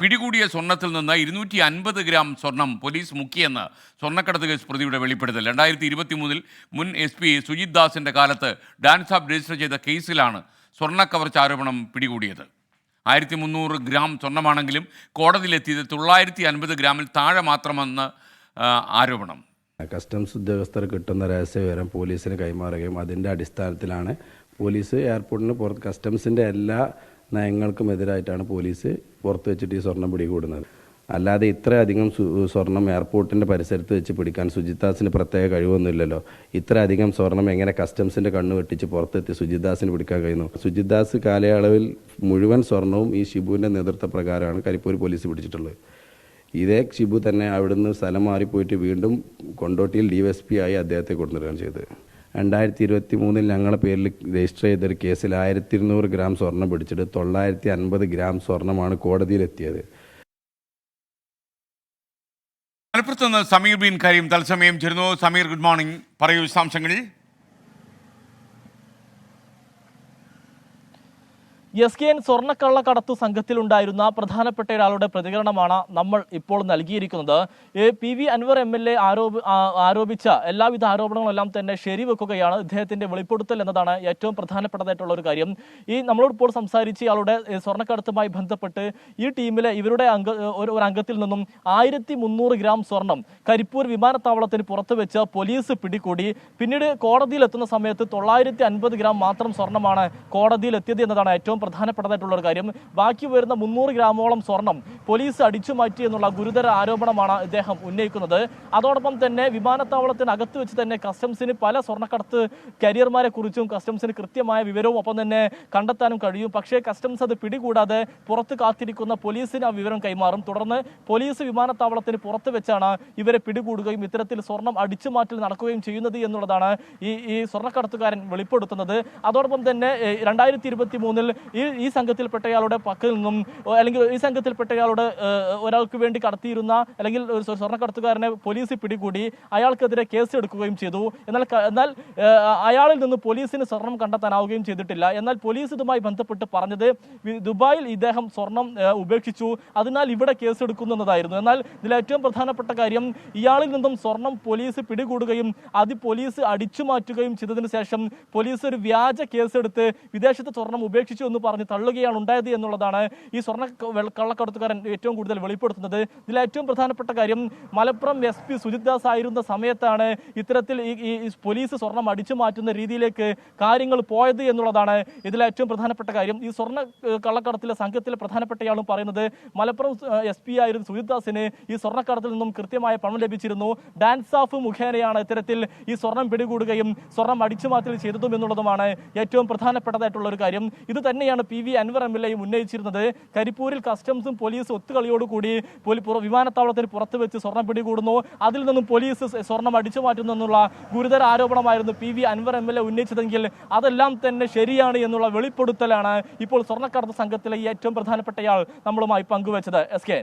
പിടികൂടിയ സ്വർണത്തിൽ നിന്ന് ഇരുന്നൂറ്റി അൻപത് ഗ്രാം സ്വർണം പോലീസ് മുക്കിയെന്ന് സ്വർണക്കടത്ത് കേസ് പ്രതിയുടെ വെളിപ്പെടുത്തൽ. രണ്ടായിരത്തി ഇരുപത്തി മൂന്നിൽ മുൻ എസ് പി സുജിത് ദാസിന്റെ കാലത്ത് ഡാൻസ് ആപ്പ് രജിസ്റ്റർ ചെയ്ത കേസിലാണ് സ്വർണ കവർച്ച ആരോപണം പിടികൂടിയത്. ആയിരത്തി മുന്നൂറ് ഗ്രാം സ്വർണമാണെങ്കിലും കോടതിയിലെത്തിയത് തൊള്ളായിരത്തി അൻപത് ഗ്രാമിൽ താഴെ മാത്രമെന്ന് ആരോപണം. കസ്റ്റംസ് ഉദ്യോഗസ്ഥർ കിട്ടുന്ന രഹസ്യ വിവരം പോലീസിന് കൈമാറുകയും അതിന്റെ അടിസ്ഥാനത്തിലാണ് പോലീസ് എയർപോർട്ടിന് പുറത്ത് കസ്റ്റംസിന്റെ എല്ലാ നയങ്ങൾക്കും എതിരായിട്ടാണ് പോലീസ് പുറത്ത് വെച്ചിട്ട് ഈ സ്വർണം പിടികൂടുന്നത്. അല്ലാതെ ഇത്രയധികം സ്വർണം എയർപോർട്ടിന്റെ പരിസരത്ത് വെച്ച് പിടിക്കാൻ സുജിത്താസിന് പ്രത്യേക കഴിവൊന്നുമില്ലല്ലോ. ഇത്രയധികം സ്വർണം എങ്ങനെ കസ്റ്റംസിന്റെ കണ്ണ് വെട്ടിച്ച് പുറത്തെത്തി സുജിത്ദാസിന് പിടിക്കാൻ കഴിയുന്നു? സുജിത്ദാസ് കാലയളവിൽ മുഴുവൻ സ്വർണവും ഈ ഷിബുവിന്റെ നേതൃത്വ പ്രകാരമാണ് കരിപ്പൂർ പോലീസ് പിടിച്ചിട്ടുള്ളത്. ഇതേ ഷിബു തന്നെ അവിടുന്ന് സ്ഥലം മാറിപ്പോയിട്ട് വീണ്ടും കൊണ്ടോട്ടിയിൽ ഡി എസ് പി ആയി അദ്ദേഹത്തെ കൊണ്ടുവരികയാണ് ചെയ്തത്. രണ്ടായിരത്തി ഇരുപത്തി മൂന്നിൽ ഞങ്ങളുടെ പേരിൽ രജിസ്റ്റർ ചെയ്തൊരു കേസിൽ ആയിരത്തി ഇരുന്നൂറ് ഗ്രാം സ്വർണം പിടിച്ചിട്ട് തൊള്ളായിരത്തി അൻപത് ഗ്രാം സ്വർണമാണ് കോടതിയിലെത്തിയത്. മലപ്പുറത്ത് നിന്ന് സമീർ ബിൻ കരീം തത്സമയം ചേരുന്നു. സമീർ ഗുഡ് മോർണിംഗ് പറയൂ വിശദാംശങ്ങൾ. എസ് കെ എൻ സ്വർണക്കള്ളക്കടത്തു സംഘത്തിലുണ്ടായിരുന്ന പ്രധാനപ്പെട്ട ഒരാളുടെ പ്രതികരണമാണ് നമ്മൾ ഇപ്പോൾ നൽകിയിരിക്കുന്നത്. P V Anvar M L A ആരോപ ആരോപിച്ച എല്ലാവിധ ആരോപണങ്ങളെല്ലാം തന്നെ ശരിവെക്കുകയാണ്. ഇദ്ദേഹത്തിന്റെ വെളിപ്പെടുത്തൽ എന്നതാണ് ഏറ്റവും പ്രധാനപ്പെട്ടതായിട്ടുള്ള ഒരു കാര്യം. ഈ നമ്മളോട് ഇപ്പോൾ സംസാരിച്ച് ഇയാളുടെ സ്വർണക്കടത്തുമായി ബന്ധപ്പെട്ട് ഈ ടീമിലെ ഇവരുടെ അംഗ ഒരു അംഗത്തിൽ നിന്നും ആയിരത്തി മുന്നൂറ് ഗ്രാം സ്വർണം കരിപ്പൂർ വിമാനത്താവളത്തിന് പുറത്ത് വെച്ച് പോലീസ് പിടികൂടി. പിന്നീട് കോടതിയിൽ എത്തുന്ന സമയത്ത് തൊള്ളായിരത്തി അൻപത് ഗ്രാം മാത്രം സ്വർണമാണ് കോടതിയിൽ എത്തിയത് എന്നതാണ് ഏറ്റവും പ്രധാനപ്പെട്ടതായിട്ടുള്ള ഒരു കാര്യം. ബാക്കി വരുന്ന മുന്നൂറ് ഗ്രാമോളം സ്വർണം പോലീസ് അടിച്ചു മാറ്റി എന്നുള്ള ഗുരുതര ആരോപണമാണ് ഇദ്ദേഹം ഉന്നയിക്കുന്നത്. അതോടൊപ്പം തന്നെ വിമാനത്താവളത്തിനകത്ത് വെച്ച് തന്നെ കസ്റ്റംസിന് പല സ്വർണക്കടത്ത് കരിയർമാരെ കുറിച്ചും കസ്റ്റംസിന് കൃത്യമായ വിവരവും ഒപ്പം തന്നെ കണ്ടെത്താനും കഴിയും. പക്ഷേ കസ്റ്റംസ് അത് പിടികൂടാതെ പുറത്ത് കാത്തിരിക്കുന്ന പോലീസിന് ആ വിവരം കൈമാറും. തുടർന്ന് പോലീസ് വിമാനത്താവളത്തിന് പുറത്ത് വെച്ചാണ് ഇവരെ പിടികൂടുകയും ഇത്തരത്തിൽ സ്വർണം അടിച്ചു മാറ്റൽ നടക്കുകയും ചെയ്യുന്നത് എന്നുള്ളതാണ് ഈ ഈ സ്വർണക്കടത്തുകാരൻ വെളിപ്പെടുത്തുന്നത്. അതോടൊപ്പം തന്നെ രണ്ടായിരത്തി ഇരുപത്തി മൂന്നിൽ ഈ ഈ സംഘത്തിൽപ്പെട്ടയാളുടെ പക്കൽ നിന്നും അല്ലെങ്കിൽ ഈ സംഘത്തിൽപ്പെട്ടയാളുടെ ഒരാൾക്ക് വേണ്ടി കടത്തിയിരുന്ന അല്ലെങ്കിൽ ഒരു സ്വ- സ്വർണക്കടത്തുകാരനെ പോലീസ് പിടികൂടി അയാൾക്കെതിരെ കേസ് എടുക്കുകയും ചെയ്തു. എന്നാൽ എന്നാൽ അയാളിൽ നിന്ന് പോലീസിന് സ്വർണം കണ്ടെത്താനാവുകയും ചെയ്തിട്ടില്ല. എന്നാൽ പോലീസ് ഇതുമായി ബന്ധപ്പെട്ട് പറഞ്ഞത് ദുബായിൽ ഇദ്ദേഹം സ്വർണം ഉപേക്ഷിച്ചു. അതിനാൽ ഇവിടെ കേസ് എടുക്കുന്നതായിരുന്നു. എന്നാൽ ഇതിൽ ഏറ്റവും പ്രധാനപ്പെട്ട കാര്യം ഇയാളിൽ നിന്നും സ്വർണം പോലീസ് പിടികൂടുകയും അത് പോലീസ് അടിച്ചു മാറ്റുകയും ചെയ്തതിനു ശേഷം പോലീസ് ഒരു വ്യാജ കേസെടുത്ത് വിദേശത്ത് സ്വർണം ഉപേക്ഷിച്ചു എന്ന് പറഞ്ഞ് തള്ളുകയാണ് ഉണ്ടായത് എന്നുള്ളതാണ് ഈ സ്വർണ കള്ളക്കടത്തുകാരൻ ഏറ്റവും കൂടുതൽ വെളിപ്പെടുത്തുന്നത്. ഇതിൽ ഏറ്റവും പ്രധാനപ്പെട്ട കാര്യം മലപ്പുറം എസ് പി സുജിത് ദാസ് ആയിരുന്ന സമയത്താണ് ഇത്തരത്തിൽ ഈ പോലീസ് സ്വർണം അടിച്ചു മാറ്റുന്ന രീതിയിലേക്ക് കാര്യങ്ങൾ പോയത് എന്നുള്ളതാണ് ഇതിൽ ഏറ്റവും പ്രധാനപ്പെട്ട കാര്യം. ഈ സ്വർണ കള്ളക്കടത്തിലെ സംഘത്തിലെ പ്രധാനപ്പെട്ടയാളും പറയുന്നത് മലപ്പുറം എസ് പി ആയിരുന്ന സുജിത് ദാസിന് ഈ സ്വർണക്കടത്തിൽ നിന്നും കൃത്യമായ പണം ലഭിച്ചിരുന്നു. ഡാൻസ് ഓഫ് മുഖേനയാണ് ഇത്തരത്തിൽ ഈ സ്വർണം പിടികൂടുകയും സ്വർണം അടിച്ചു മാറ്റൽ ചെയ്തതും എന്നുള്ളതുമാണ് ഏറ്റവും പ്രധാനപ്പെട്ടതായിട്ടുള്ള ഒരു കാര്യം. ഇത് തന്നെയാണ് P V Anvar M L എയും ഉന്നയിച്ചിരുന്നത്. കരിപ്പൂരിൽ കസ്റ്റംസും പോലീസും ഒത്തുകളിയോടുകൂടി വിമാനത്താവളത്തിന് പുറത്ത് വെച്ച് സ്വർണം പിടികൂടുന്നു. അതിൽ നിന്നും പോലീസ് സ്വർണം അടിച്ചു മാറ്റുന്നു എന്നുള്ള ഗുരുതര ആരോപണമായിരുന്നു P V Anvar M L A ഉന്നയിച്ചതെങ്കിൽ അതെല്ലാം തന്നെ ശരിയാണ് എന്നുള്ള വെളിപ്പെടുത്തലാണ് ഇപ്പോൾ സ്വർണക്കടത്ത് സംഘത്തിലെ ഏറ്റവും പ്രധാനപ്പെട്ടയാൾ നമ്മളുമായി പങ്കുവച്ചത്. S K